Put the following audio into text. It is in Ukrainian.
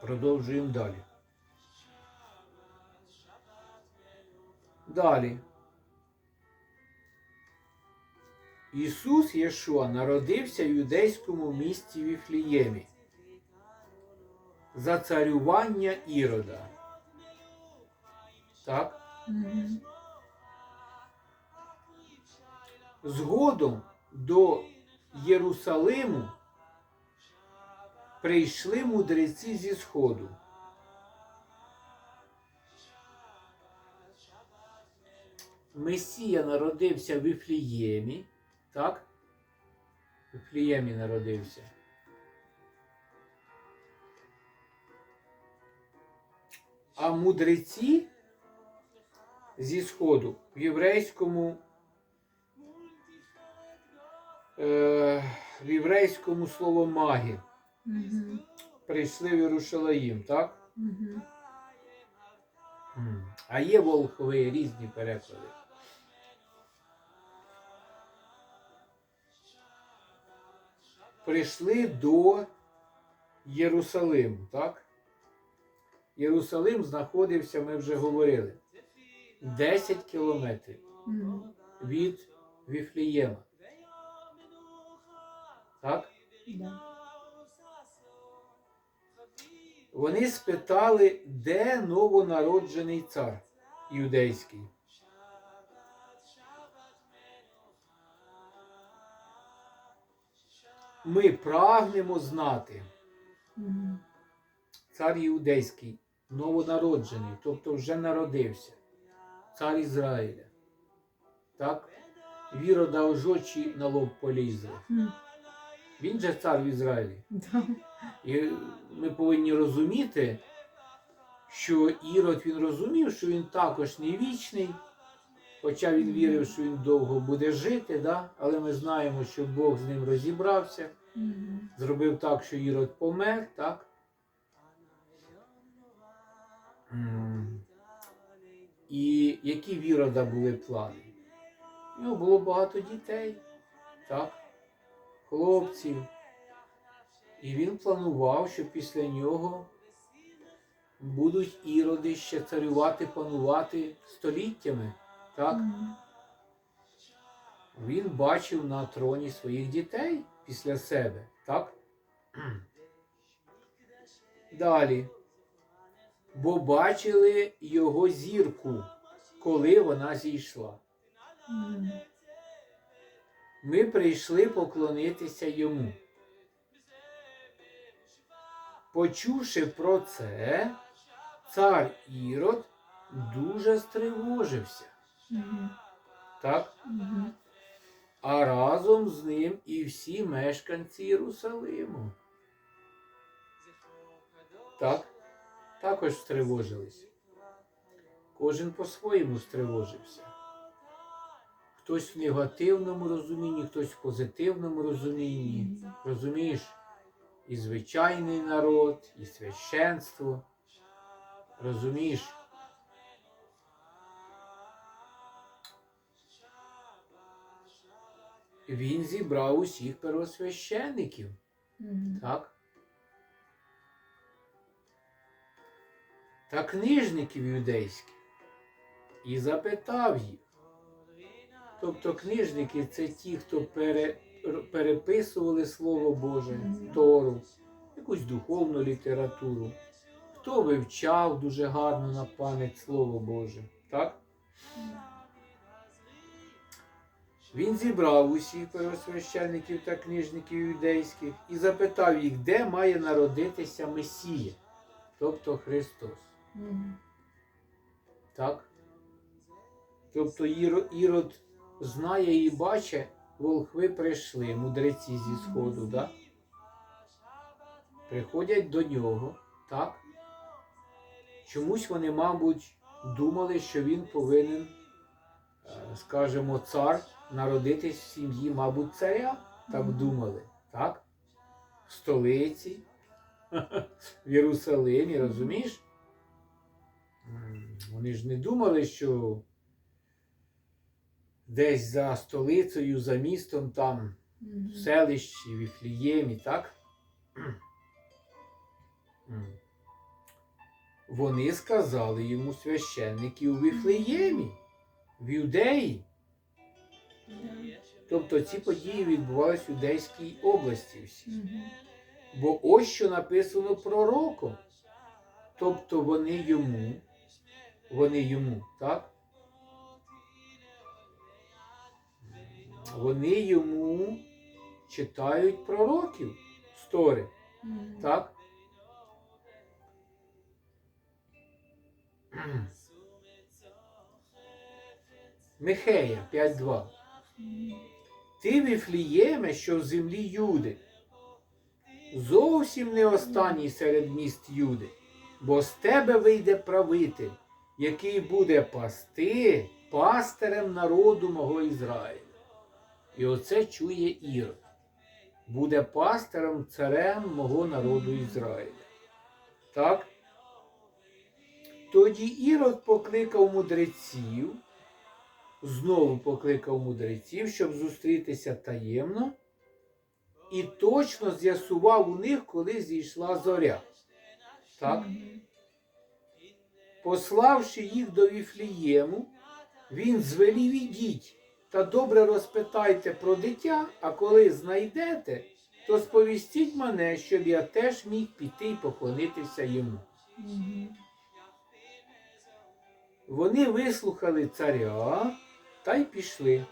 Продовжуємо далі. Далі. Ісус Єшуа народився в юдейському місті Віфліємі за царювання Ірода. Так? Згодом до Єрусалиму прийшли мудреці зі Сходу. Месія народився в Віфліємі, так? В Віфліємі народився. А мудреці зі Сходу в єврейському е, в єврейському слово магі Прийшли в Єрушалаїм, так? А є волхви різні переклади. Прийшли до Єрусалиму, так? Єрусалим знаходився, ми вже говорили, 10 кілометрів від Віфлієма. Так? Да. Вони спитали, де новонароджений цар юдейський. Ми прагнемо знати, цар юдейський, новонароджений, тобто вже народився, цар Ізраїля. Так? Вірода ожочі на лоб полізли. Він же цар в Ізраїлі. І ми повинні розуміти, що Ірод він розумів, що він також не вічний, хоча він вірив, що він довго буде жити, да? але ми знаємо, що Бог з ним розібрався, зробив так, що Ірод помер, так? І які в Ірода були плани? У нього було багато дітей, так? Хлопців. І він планував, що після нього будуть іроди ще царювати, панувати століттями. Так? Мгм. Він бачив на троні своїх дітей після себе. Так? Далі. Бо бачили його зірку, коли вона зійшла. Мгм. Ми прийшли поклонитися йому. Почувши про це, цар Ірод дуже стривожився. Мгм. Так? Мгм. А разом з ним і всі мешканці Єрусалиму. Так? Також стривожились. Кожен по-своєму стривожився. Хтось в негативному розумінні, хтось в позитивному розумінні. Розумієш? І звичайний народ, і священство. Розумієш? Він зібрав усіх первосвящеників. Мгм. Так? Та книжників юдейських і запитав їх. Тобто книжники це ті, хто пере, переписували Слово Боже, Тору, якусь духовну літературу, хто вивчав дуже гарно на пам'ять Слово Боже. Так? Він зібрав усіх первосвященників та книжників юдейських і запитав їх, де має народитися Месія, тобто Христос. Мгм. Так? Тобто Іро- Ірод знає і бачить, волхви прийшли, мудреці зі сходу, да? приходять до нього, так? Чомусь вони, мабуть, думали, що він повинен, е, скажімо, цар народитись в сім'ї, мабуть, царя. Так думали, так? В столиці, в Єрусалимі, розумієш? Вони ж не думали, що десь за столицею, за містом, там, Мгм. в селищі, в Іфліємі, так? Вони сказали йому священники у Віфлеємі, в Юдеї. Тобто ці події відбувалися в Юдейській області всі. Бо ось що написано пророком. Тобто вони йому, вони йому, так? Вони йому читають пророків стори, Мгм. так? Михея 5.2. Мгм. Ти Віфлієме, що в землі Юди. Зовсім не останній серед міст Юди, бо з тебе вийде правитель, який буде пасти пастирем народу мого Ізраїля. І оце чує Ірод. Буде пастирем царем мого народу Ізраїля. Так? Тоді Ірод покликав мудреців, знову покликав мудреців, щоб зустрітися таємно, і точно з'ясував у них, коли зійшла зоря. Так? Пославши їх до Віфлієму, він звелів ідіть та добре розпитайте про дитя, а коли знайдете, то сповістіть мене, щоб я теж міг піти й поклонитися йому. Вони вислухали царя та й пішли.